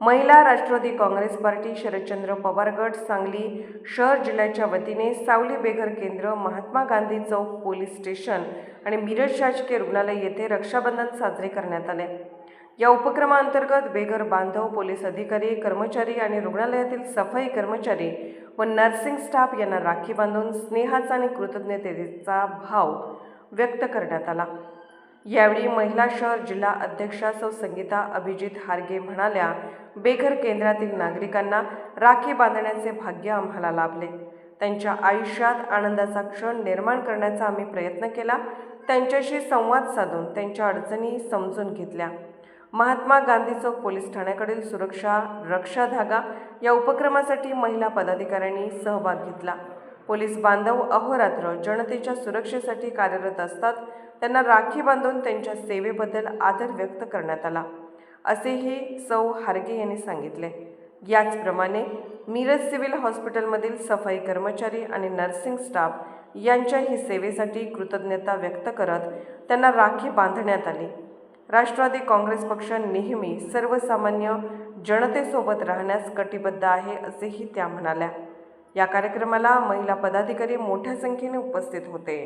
महिला राष्ट्रवादी काँग्रेस पार्टी शरदचंद्र पवार गट सांगली शहर जिल्ह्याच्या वतीने सावली बेघर केंद्र महात्मा गांधी चौक पोलीस स्टेशन आणि मिरज शासकीय रुग्णालय येथे रक्षाबंधन साजरे करण्यात आले. या उपक्रमाअंतर्गत बेघर बांधव पोलीस अधिकारी कर्मचारी आणि रुग्णालयातील सफाई कर्मचारी व नर्सिंग स्टाफ यांना राखी बांधून स्नेहाचा आणि कृतज्ञतेचा भाव व्यक्त करण्यात आला. यावेळी महिला शहर जिल्हा अध्यक्षा सौ संगीता अभिजित हारगे म्हणाल्या बेघर केंद्रातील नागरिकांना राखी बांधण्याचे भाग्य आम्हाला लाभले. त्यांच्या आयुष्यात आनंदाचा क्षण निर्माण करण्याचा आम्ही प्रयत्न केला. त्यांच्याशी संवाद साधून त्यांच्या अडचणी समजून घेतल्या. महात्मा गांधी चौक पोलीस ठाण्याकडील सुरक्षा रक्षा धागा या उपक्रमासाठी महिला पदाधिकाऱ्यांनी सहभाग घेतला. पोलीस बांधव अहोरात्र जनतेच्या सुरक्षेसाठी कार्यरत असतात. त्यांना राखी बांधून त्यांच्या सेवेबद्दल आदर व्यक्त करण्यात आला. असेही सौ हारगे यांनी सांगितले. याचप्रमाणे मिरज सिव्हिल हॉस्पिटलमधील सफाई कर्मचारी आणि नर्सिंग स्टाफ यांच्याही सेवेसाठी कृतज्ञता व्यक्त करत त्यांना राखी बांधण्यात आली. राष्ट्रवादी काँग्रेस पक्ष नेहमी सर्वसामान्य जनतेसोबत राहण्यास कटिबद्ध आहे असेही त्या म्हणाल्या. या कार्यक्रमाला महिला पदाधिकारी मोठ्या संख्येने उपस्थित होते.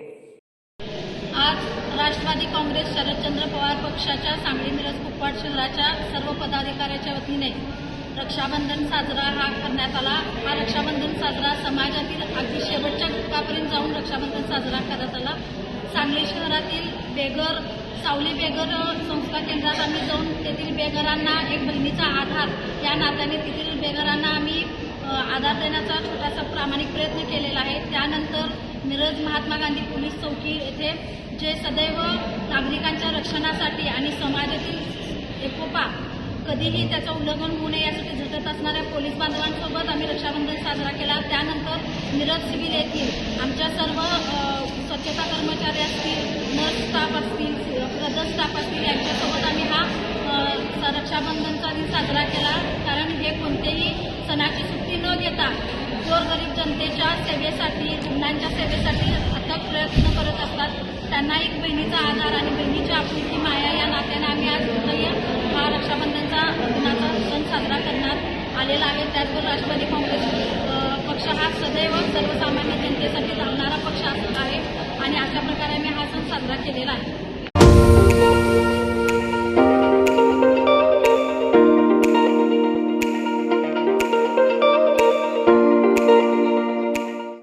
आज राष्ट्रवादी काँग्रेस शरदचंद्र पवार पक्षाच्या सांगली मिरज कुपवाड शहराच्या सर्व पदाधिकाऱ्याच्या वतीने रक्षाबंधन साजरा हा करण्यात आला. हा रक्षाबंधन साजरा समाजातील अगदी शेवटच्या घटकापर्यंत जाऊन रक्षाबंधन साजरा करण्यात आला. सांगली शहरातील बेघर सावली बेघर संस्था केंद्रात आम्ही जाऊन तेथील बेघरांना एक बहिणीचा आधार या नात्याने तेथील बेघरांना आम्ही आधार देण्याचा प्रामाणिक प्रयत्न केलेला आहे. त्यानंतर मिरज महात्मा गांधी पोलीस चौकी येथे जे सदैव नागरिकांच्या रक्षणासाठी आणि समाजातील एकोपा कधीही त्याचं उल्लंघन होऊ नये यासाठी झटत असणाऱ्या पोलीस बांधवांसोबत आम्ही रक्षाबंधन साजरा केला. त्यानंतर मिरज सिव्हिल येथील आमच्या सर्व स्वच्छता कर्मचारी असतील नर्स स्टाफ असतील ब्रदर स्टाफ असतील यांच्यासोबत आम्ही हा रक्षाबंधनचा दिन साजरा केला. कारण हे कोणतेही सणाची सुट्टी न घेता गोरगरीब जनतेच्या सेवेसाठी रुग्णांच्या सेवेसाठी अथक प्रयत्न करत असतात. त्यांना एक बहिणीचा आधार आणि बहिणीच्या आपुलकी माया या नात्याने आम्ही आज उदय हा रक्षाबंधनचा दिनाचा सण साजरा करण्यात आलेला आहे. त्याचबरोबर राष्ट्रवादी काँग्रेस पक्ष हा सदैव सर्वसामान्य जनतेसाठी राहणारा पक्ष आहे. आणि अशा प्रकारे आम्ही हा सण साजरा केलेला आहे.